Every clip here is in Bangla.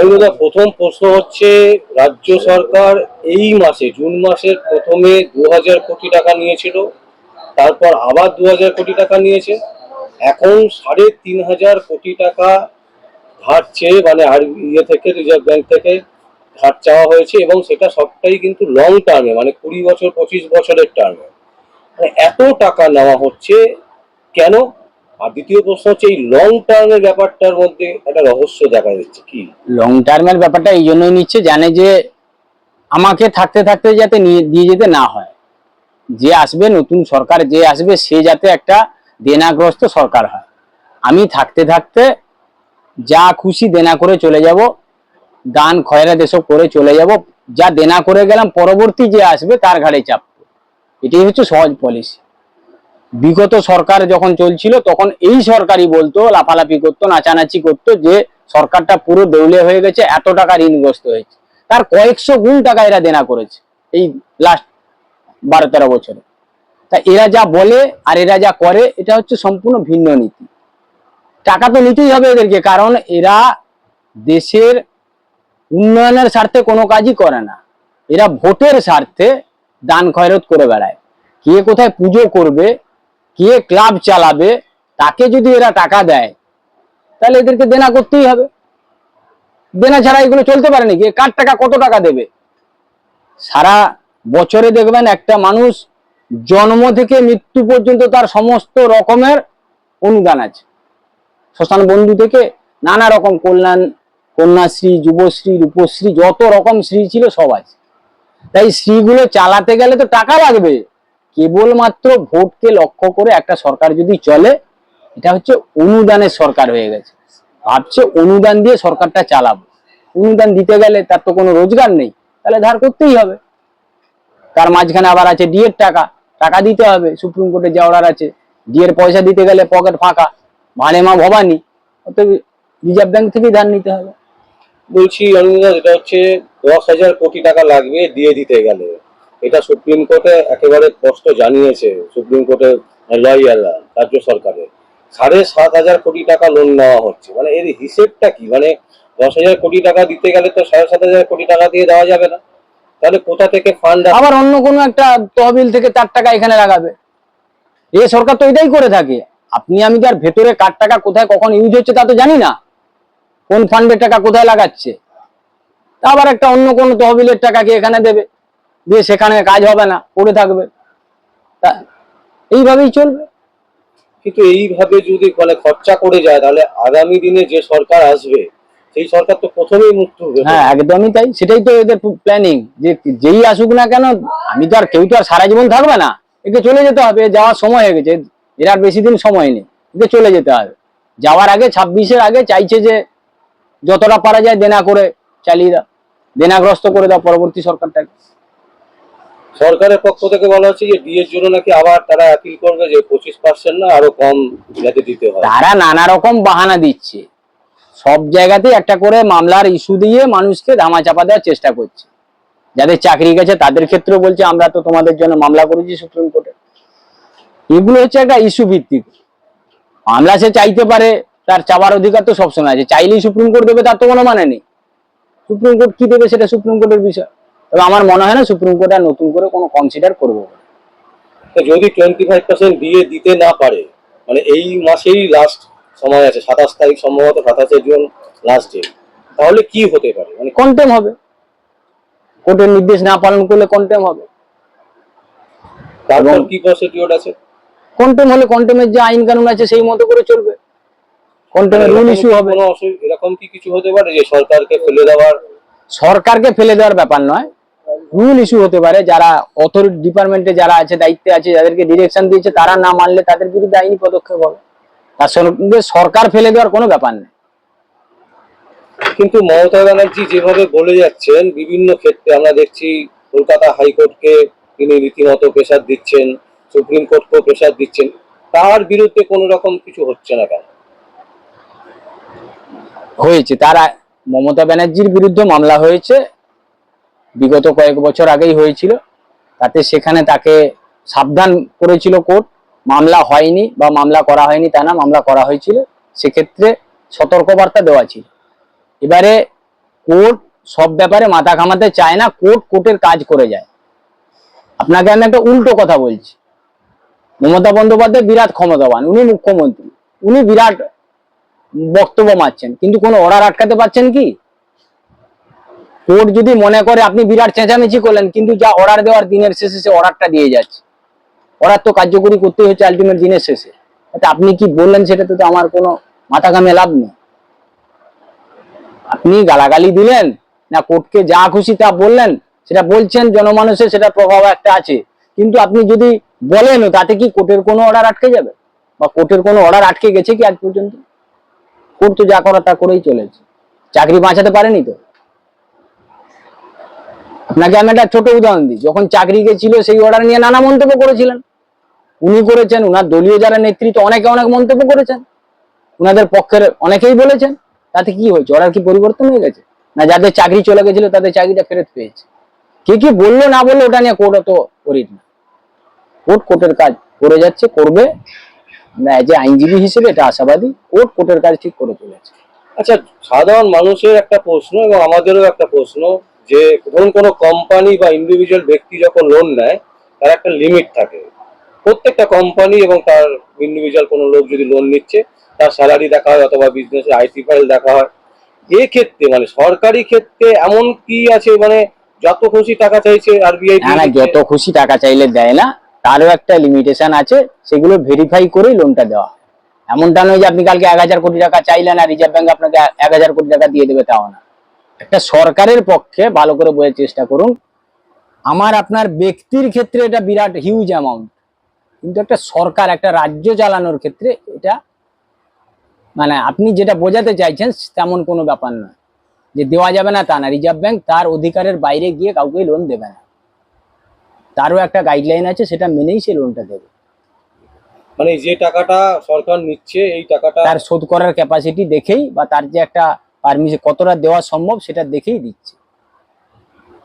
অনিরুদ্ধা, প্রথম প্রশ্ন হচ্ছে রাজ্য সরকার এই মাসে জুন মাসের প্রথমে দু হাজার কোটি টাকা নিয়েছিল তারপর আবার দু হাজার কোটি টাকা নিয়েছে এখন সাড়ে তিন হাজার কোটি টাকা ধার চেয়ে মানে আর ইয়ে থেকে রিজার্ভ ব্যাংক থেকে ধার চাওয়া হয়েছে এবং সেটা সবটাই কিন্তু লং টার্মে মানে কুড়ি বছর পঁচিশ বছরের টার্মে মানে এত টাকা নেওয়া হচ্ছে কেন? আর দ্বিতীয় প্রশ্ন হচ্ছে, এই লং টার্মের ব্যাপারটার মধ্যে একটা রহস্য দেখা যাচ্ছে, কি? লং টার্মের ব্যাপারটা এই জন্যই নিচ্ছে, জানে যে আমাকে থাকতে থাকতে যাতে দিয়ে যেতে না হয়। যে আসবে, নতুন সরকার যে আসবে, সে যাতে একটা দেনাগ্রস্ত সরকার হয়। আমি থাকতে থাকতে যা খুশি দেনা করে চলে যাব, দান খয়রাত এসব করে চলে যাব, যা দেনা করে গেলাম, পরবর্তী যে আসবে, তার ঘাড়ে চাপবো। এটাই হচ্ছে সহজ পলিসি বিগত সরকার যখন চলছিল, তখন এই সরকারই বলতো, লাফালাফি করতো, নাচানাচি করতো যে সরকারটা পুরো দেউলে হয়ে গেছে, এত টাকা ঋণগ্রস্ত হয়েছে। তার কয়েকশো গুণ টাকা এরা দেনা করেছে এই লাস্ট বারো তেরো বছরে। তা এরা যা বলে আর এরা যা করে, এটা হচ্ছে সম্পূর্ণ ভিন্ন নীতি। টাকা তো নিতেই হবে এদেরকে, কারণ এরা দেশের উন্নয়নের স্বার্থে কোনো কাজই করে না। এরা ভোটের স্বার্থে দান খয়রত করে বেড়ায়। কে কোথায় পুজো করবে কে ক্লাব চালাবে, তাকে যদি এরা টাকা দেয়, তাহলে এদেরকে দেনা করতেই হবে। দেনা ছাড়া এগুলো চলতে পারে নাকি? কার টাকা, কত টাকা দেবে? সারা বছরে দেখবেন একটা মানুষ জন্ম থেকে মৃত্যু পর্যন্ত তার সমস্ত রকমের অনুদান আছে। শ্মশান বন্ধু থেকে নানা রকম কল্যাণ, কন্যাশ্রী, যুবশ্রী, রূপশ্রী, যত রকম শ্রী ছিল সব আছে। তাই শ্রীগুলো চালাতে গেলে তো টাকা লাগবে। কেবলমাত্র ভোটকে লক্ষ্য করে একটা সরকার যদি চলে, এটা হচ্ছে অনুদানের সরকার হয়ে গেছে। ভাবছে অনুদান দিয়ে সরকারটা চালাবো। অনুদান দিতে গেলে তার তো কোনো রোজগার নেই। তাহলে ধার করতেই হবে। তার মাঝখানে আবার আছে ডিএর টাকা। টাকা দিতে হবে। সুপ্রিম কোর্টে যে অর্ডার আছে, ডিএর পয়সা দিতে গেলে পকেট ফাঁকা। মানে মা ভবানি। অতএব রিজার্ভ ব্যাংক থেকেই ধার নিতে হবে। বলছি অনিরুদ্ধা যেটা হচ্ছে দশ হাজার কোটি টাকা লাগবে দিয়ে দিতে গেলে। এটা সুপ্রিম কোর্টে একেবারে স্পষ্ট জানিয়েছে, সুপ্রিম কোর্টের লয়াররা রাজ্য সরকারের। সাড়ে সাত হাজার কোটি টাকা লোন নেওয়া হচ্ছে। মানে এর হিসেবটা কি? মানে দশ হাজার কোটি টাকা দিতে গেলে তো সাড়ে সাত হাজার কোটি টাকা দিয়ে দেওয়া যাবে না। তাহলে কোথা থেকে ফান্ড আবার অন্য কোনো একটা তহবিল থেকে তার টাকা এখানে লাগাবে। এ সরকার তো এটাই করে থাকে। আপনি আমি তার ভেতরে কার টাকা কোথায় কখন ইউজ হচ্ছে তা তো জানি না। কোন ফান্ডের টাকা কোথায় লাগাচ্ছে? আবার একটা অন্য কোনো তহবিলের টাকা কি এখানে দেবে? দিয়ে সেখানে কাজ হবে না পড়ে থাকবে। তা এইভাবেই চলবে। কিন্তু এইভাবে যদি মানে খরচা করে যায় তাহলে আগামী দিনে যে সরকার আসবে সেই সরকার তো প্রথমেই মুক্ত হবে হ্যাঁ একদমই তাই। সেটাই তো এদের প্ল্যানিং যে যেই আসুক না কেন আমি তো আর কেউ তো আর সারা জীবন থাকবে না। একে চলে যেতে হবে। যাওয়ার সময় হয়ে গেছে। এর আর বেশি দিন সময় নেই। একে চলে যেতে হবে। যাওয়ার আগে ছাব্বিশের আগে চাইছে যে যতটা পারা যায় দেনা করে চালিয়ে দাও। দেনাগ্রস্ত করে দাও পরবর্তী সরকারটাকে। সরকারের পক্ষ থেকে বলা হচ্ছে যে বিয়ের জন্য নাকি আবার তারা অ্যাপিল করবে যে পঁচিশ পার্সেন্ট না, আরও কম যাতে দিতে হয়। তারা নানা রকম বাহানা দিচ্ছে। সব জায়গাতেই একটা করে মামলার ইস্যু দিয়ে মানুষকে ধামা চাপা দেওয়ার চেষ্টা করছে। যাদের চাকরি গেছে তাদের ক্ষেত্রে বলছে, আমরা তো তোমাদের জন্য মামলা করেছি সুপ্রিম কোর্টে। এগুলো হচ্ছে একটা ইস্যু ভিত্তিক। মামলা সে চাইতে পারে, তার চাওয়ার অধিকার তো সবসময় আছে। চাইলেই সুপ্রিম কোর্ট দেবে, তার তো কোনো মানে নেই। সুপ্রিম কোর্ট কি দেবে সেটা সুপ্রিম কোর্টের বিষয়। তবে আমার মনে হয় না সুপ্রিম কোর্ট আর নতুন করে কোনো কনসিডার করবে। যদি টোয়েন্টি ফাইভ পার্সেন্ট দিয়ে দিতে না পারে মানে এই মাসেই লাস্ট সময় আছে সাতাশ তারিখ সম্ভবত সাতাশে জুন লাস্ট ডে তাহলে কি হতে পারে? মানে কন্টেম হবে। কোর্টের নির্দেশ না পালন করলে কন্টেম হবে। তারপর কি প্রসিডিওর আছে? কন্টেম হলে কন্টেমের যে আইন কানুন আছে সেই মতো করে চলবে। কন্টেমের রুল ইস্যু হবে। এরকম কি কিছু হতে পারে যে সরকারকে ফেলে দেওয়ার সরকারকে ফেলে দেওয়ার ব্যাপার নয়। রুল ইস্যু হতে পারে যারা অথরিটি ডিপার্টমেন্টে যারা আছে দায়িত্বে আছে যাদেরকে ডিরেকশন দিয়েছে তারা না মানলে তাদের বিরুদ্ধে আইনি পদক্ষেপ হবে। তার সঙ্গে সরকার ফেলে দেওয়ার কোনো ব্যাপার নেই। কিন্তু মমতা ব্যানার্জি যেভাবে বলে যাচ্ছেন বিভিন্ন ক্ষেত্রে আমরা দেখছি কলকাতা হাইকোর্টকে তিনি রীতিমতো প্রেশার দিচ্ছেন সুপ্রিম কোর্টকেও প্রেশার দিচ্ছেন। তার বিরুদ্ধে কোনো রকম কিছু হচ্ছে না কেন? হয়েছে। তারা মমতা ব্যানার্জির বিরুদ্ধে মামলা হয়েছে বিগত কয়েক বছর আগেই হয়েছিল। তাতে সেখানে তাকে সাবধান করেছিল কোর্ট। মামলা হয়নি বা মামলা করা হয়নি তা না, মামলা করা হয়েছিল। সেক্ষেত্রে সতর্কবার্তা দেওয়া ছিল। এবারে কোর্ট সব ব্যাপারে মাথা ঘামাতে চায় না, কোর্ট কোর্টের কাজ করে যায়। আপনাকে আমি একটা উল্টো কথা বলছি। মমতা বন্দ্যোপাধ্যায় বিরাট ক্ষমতাবান, উনি মুখ্যমন্ত্রী। উনি বিরাট বক্তব্য মারছেন, কিন্তু কোনো অর্ডার আটকাতে পারছেন কি? কোর্ট যদি মনে করে আপনি বিরাট চেঁচামেচি করলেন, কিন্তু যা অর্ডার দেওয়ার দিনের শেষে সে অর্ডারটা দিয়ে যাচ্ছে। অর্ডার তো কার্যকরী করতেই হচ্ছে আলটিমেট দিনের শেষে। আপনি কি বললেন সেটাতে তো আমার কোনো মাথা ঘামে লাভ নেই। আপনি গালাগালি দিলেন, না কোর্টকে যা খুশি তা বললেন, সেটা বলছেন, জনমানুষের সেটা প্রভাব একটা আছে। কিন্তু আপনি যদি বলেন, তাতে কি কোর্টের কোনো অর্ডার আটকে যাবে? বা কোর্টের কোনো অর্ডার আটকে গেছে কি আজ পর্যন্ত? কোর্ট তো যা করা তা করেই চলেছে। চাকরি বাঁচাতে পারেনি তো? আপনাকে আমি একটা ছোট উদাহরণ দিই। যখন চাকরি গেছিল, সেই অর্ডার নিয়ে নানা মন্তব্য করেছিলেন। উনি করেছেন, উনার দলীয় যারা নেতৃত্ব অনেকে অনেক মন্তব্য করেছেন। উনাদের পক্ষের অনেকেই বলেছেন, তাতে কি হয়েছে? অর্ডার কি পরিবর্তন হয়ে গেছে? না যাদের চাকরি চলে গেছিল, তাদের চাকরিটা ফেরত পেয়েছে? কে কি বলল, না বলল, ওটা নিয়ে কোর্ট অত করিত না। কোর্ট কোর্টের কাজ করে যাচ্ছে, করবে। এজ এ আইনজীবী হিসেবে এটা আশাবাদী, কোর্ট কোর্টের কাজ ঠিক করে চলেছে। আচ্ছা সাধারণ মানুষের একটা প্রশ্ন এবং আমাদেরও একটা প্রশ্ন। যে ধরুন কোনো কোম্পানি বা ইন্ডিভিজুয়াল ব্যক্তি যখন লোন নেয়, তার একটা লিমিট থাকে। প্রত্যেকটা কোম্পানি এবং তার ইন্ডিভিজুয়াল কোনো লোক যদি লোন নিচ্ছে, তার স্যালারি দেখা হয় অথবা বিজনেসের আইটি ফাইল দেখা হয়। এক্ষেত্রে মানে সরকারি ক্ষেত্রে এমন কি আছে? মানে যত খুশি টাকা চাইছে আরবিআই যত খুশি টাকা চাইলে দেয় না, তারও একটা লিমিটেশন আছে, সেগুলো ভেরিফাই করেই লোনটা দেওয়া। এমনটা নয় যে আপনি কালকে এক হাজার কোটি টাকা চাইলেন আর রিজার্ভ ব্যাংক আপনাকে এক হাজার কোটি টাকা দিয়ে দেবে, তাও না। একটা সরকারের পক্ষে ভালো করে বোঝার চেষ্টা করুন। আমার আপনার ব্যক্তির ক্ষেত্রে এটা বিরাট হিউজ অ্যামাউন্ট কিন্তু একটা সরকার একটা রাজ্য চালানোর ক্ষেত্রে এটা মানে আপনি যেটা বোঝাতে চাইছেন তেমন কোনো ব্যাপার নয়। যে দেওয়া যাবে না তা না রিজার্ভ ব্যাংক তার অধিকারের বাইরে গিয়ে কাউকে লোন দেবে না। তারও একটা গাইডলাইন আছে সেটা মেনেই সে লোনটা দেবে। মানে যে টাকাটা সরকার নিচ্ছে এই টাকাটা তার শোধ করার ক্যাপাসিটি দেখেই বা তার যে একটা পারমিশন কতটা দেওয়া সম্ভব সেটা দেখেই দিচ্ছে।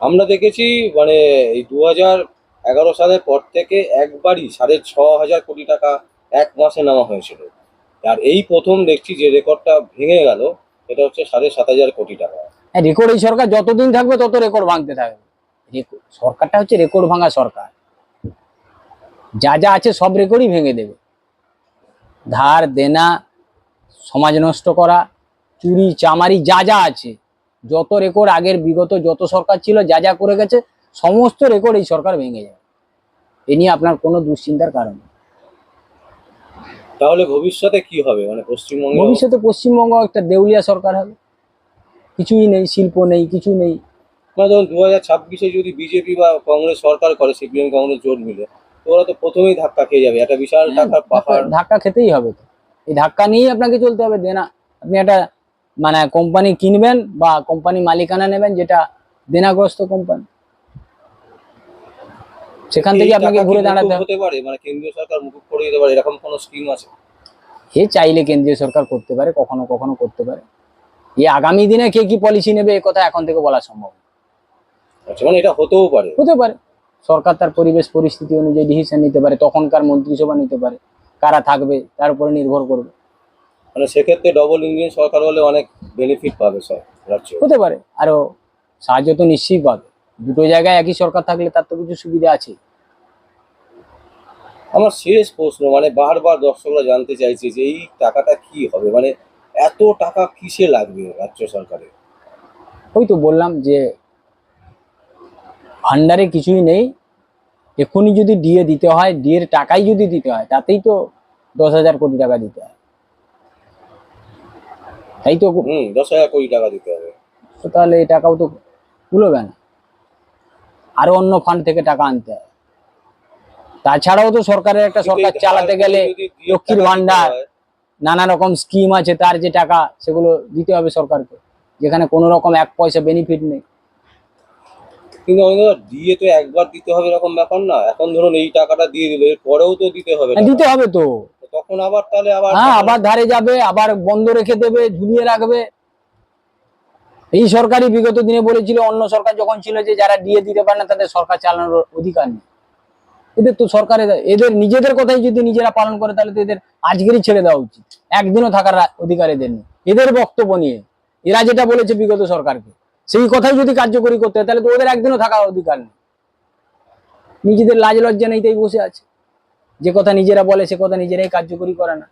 আমরা দেখেছি মানে এই দু হাজার এগারো সালের পর থেকে একবারই সাড়ে ছ হাজার কোটি টাকা এক মাসে নেওয়া হয়েছিল। আর এই প্রথম দেখছি যে রেকর্ডটা ভেঙে গেল এটা হচ্ছে সাড়ে সাত হাজার কোটি টাকা। হ্যাঁ রেকর্ড এই সরকার যতদিন থাকবে তত রেকর্ড ভাঙতে থাকবে। সরকারটা হচ্ছে রেকর্ড ভাঙা সরকার। যা যা আছে সব রেকর্ডই ভেঙে দেবে। ধার দেনা সমাজ নষ্ট করা চুরি চামারি যা যা আছে। যত রেকর্ড আগের বিগত যত সরকার ছিল যা যা করে গেছে সমস্ত রেকর্ড এই সরকার ভেঙে যাবে। এ নিয়ে আপনার কোনো দুশ্চিন্তার কারণ। তাহলে ভবিষ্যতে কি হবে? মানে পশ্চিমবঙ্গে ভবিষ্যতে পশ্চিমবঙ্গ একটা দেউলিয়া সরকার হবে। কিছুই নেই শিল্প নেই কিছু নেই। মানে ধরুন দু হাজার ছাব্বিশে যদি বিজেপি বা কংগ্রেস সরকার করে সিপিএম কংগ্রেস জোট মিলে ওরা তো প্রথমেই ধাক্কা খেয়ে যাবে। একটা বিশাল টাকার পাহাড় ধাক্কা- ধাক্কা খেতেই হবে তো। এই ধাক্কা নিয়েই আপনাকে চলতে হবে। দেনা আপনি একটা মানে কোম্পানি কিনবেন বা কোম্পানি মালিকানা নেবেন যেটা দেনাগ্রস্ত কোম্পানি সেখান থেকে আপনাকে ঘুরে দাঁড়াতে হতে পারে মানে কেন্দ্রীয় সরকার মুকুব করে দিতে পারে এরকম কোনো স্কিম আছে? এ চাইলে কেন্দ্রীয় সরকার করতে পারে কখনো কখনো করতে পারে। এই আগামী দিনে কে কি পলিসি নেবে এ কথা এখন থেকে বলা সম্ভব আচ্ছা মানে এটা হতেও পারে। হতে পারে। সরকার তার পরিবেশ পরিস্থিতি অনুযায়ী ডিসিশন নিতে পারে তখনকার মন্ত্রিসভা নিতে পারে কারা থাকবে তার উপরে নির্ভর করবে। মানে সেক্ষেত্রে ডবল ইঞ্জিন সরকার হলে অনেক বেনিফিট পাবে সব রাজ্য। হতে পারে। আরও সাহায্য তো নিশ্চয়ই পাবে। দুটো জায়গায় একই সরকার থাকলে তার তো কিছু সুবিধা আছে। আমার শেষ প্রশ্ন মানে বারবার দর্শকরা জানতে চাইছে যে এই টাকাটা কি হবে? মানে এত টাকা কিসে লাগবে রাজ্য সরকারের? ওই তো বললাম যে ভান্ডারে কিছুই নেই। এখনই যদি ডিএ দিতে হয় ডিএর টাকাই যদি দিতে হয় তাতেই তো দশ হাজার কোটি টাকা দিতে হয়। তাই তো হুম দশ হাজার কোটি টাকা দিতে হবে। তো তাহলে এই টাকাও তো কুলোবে না। আরও অন্য ফান্ড থেকে টাকা আনতে হয়। তাছাড়াও তো সরকারের একটা সরকার চালাতে গেলে লক্ষ্মীর ভান্ডার নানা রকম স্কিম আছে তার যে টাকা সেগুলো দিতে হবে সরকারকে। যেখানে কোনো রকম এক পয়সা বেনিফিট নেই। কিন্তু দিয়ে তো একবার দিতে হবে এরকম ব্যাপার না। এখন ধরুন এই টাকাটা দিয়ে দিল পরেও তো দিতে হবে হ্যাঁ, দিতে হবে তো। তখন আবার তাহলে আবার হ্যাঁ আবার ধারে যাবে আবার বন্ধ রেখে দেবে ঝুলিয়ে রাখবে। এই সরকারই বিগত দিনে বলেছিল অন্য সরকার যখন ছিল যে যারা দিয়ে দিতে পারে না তাদের সরকার চালানোর অধিকার নেই। এদের তো সরকারের এদের নিজেদের কথাই যদি নিজেরা পালন করে তাহলে তো এদের আজকেরই ছেড়ে দেওয়া উচিত। একদিনও থাকার অধিকার এদের নেই। এদের বক্তব্য নিয়ে এরা যেটা বলেছে বিগত সরকারকে সেই কথাই যদি কার্যকরী করতে হয় তাহলে তো ওদের একদিনও থাকার অধিকার নেই। নিজেদের লাজ লজ্জা নেই তাই বসে আছে। যে কথা নিজেরা বলে সে কথা নিজেরাই কার্যকরী করে না।